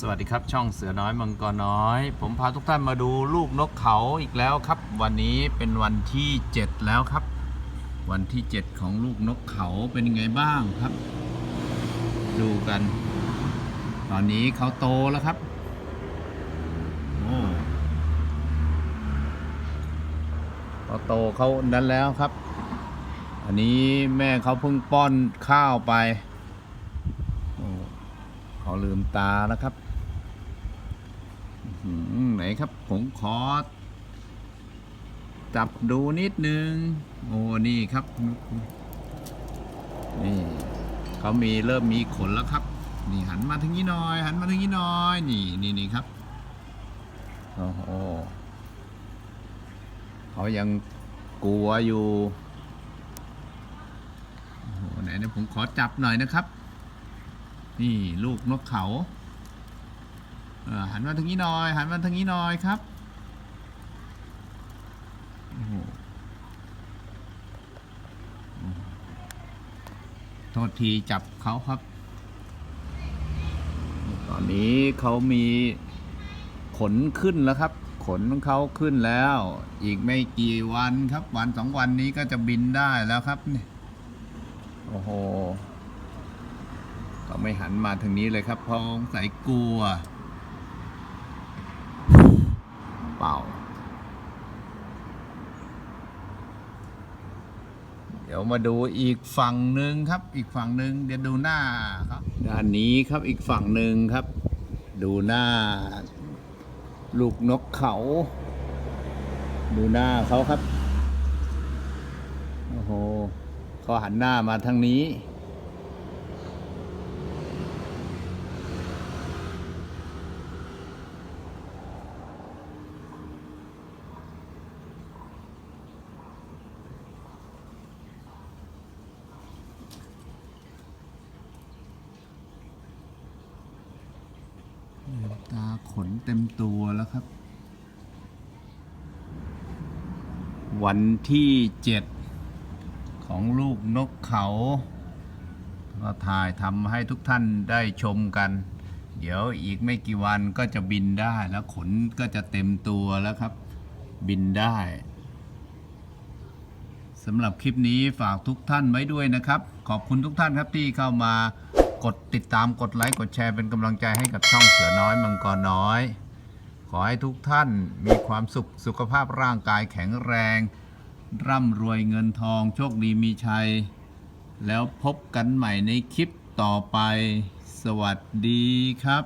สวัสดีครับช่องเสือน้อยมังกรน้อย ผมพาทุกท่านมาดูลูกนกเขาอีกแล้วครับ วันนี้เป็นวันที่ 7 แล้วครับ วันที่ 7 ของลูกนกเขาเป็นยังไงบ้างครับ ดูกัน ตอนนี้เขาโตแล้วครับโอ้เขาโตเขานั้นแล้วครับ อันนี้แม่เขาเพิ่งป้อนข้าวไป ลืมตาแล้วครับไหนครับ ผมขอ จับดูนิดนึง โอ้นี่ครับ นี่เขามีเริ่มมีขนแล้วครับ นี่หันมาทางนี้หน่อย หันมาทางนี้หน่อย นี่นี่นี่ครับ โอ้โหเขายังกลัวอยู่ โอ้โหไหนเนี่ยผมขอจับหน่อยนะครับ นี่ลูกนกเขาเออหันมาทางนี้หน่อย หันมาทางนี้หน่อยครับโอ้โหโทษทีจับเขาครับ ตอนนี้เขามีขนขึ้นแล้วครับ ขนของเขาขึ้นแล้ว อีกไม่กี่วันครับ วันสองวันนี้ก็จะบินได้แล้วครับเนี่ยโอ้โห เขาไม่หันมาทางนี้เลยครับเพราะสงสัยกลัว เปล่า เดี๋ยวมาดูอีกฝั่งหนึ่งครับ อีกฝั่งหนึ่งเดี๋ยวดูหน้าครับ ด้านนี้ครับอีกฝั่งหนึ่งครับ ดูหน้า ลูกนกเขา ดูหน้าเขาครับโอ้โหเขาหันหน้ามาทางนี้ ตาขนเต็มตัวแล้วครับ วันที่เจ็ดของลูกนกเขาก็ถ่ายทำให้ทุกท่านได้ชมกัน เดี๋ยวอีกไม่กี่วันก็จะบินได้แล้วขนก็จะเต็มตัวแล้วครับ บินได้สำหรับคลิปนี้ฝากทุกท่านไว้ด้วยนะครับ ขอบคุณทุกท่านครับที่เข้ามา กดติดตามกดไลค์กดแชร์เป็นกำลังใจให้กับช่องเสือน้อยมังกรน้อย ขอให้ทุกท่านมีความสุขสุขภาพร่างกายแข็งแรง ร่ำรวยเงินทอง โชคดีมีชัย แล้วพบกันใหม่ในคลิปต่อไป สวัสดีครับ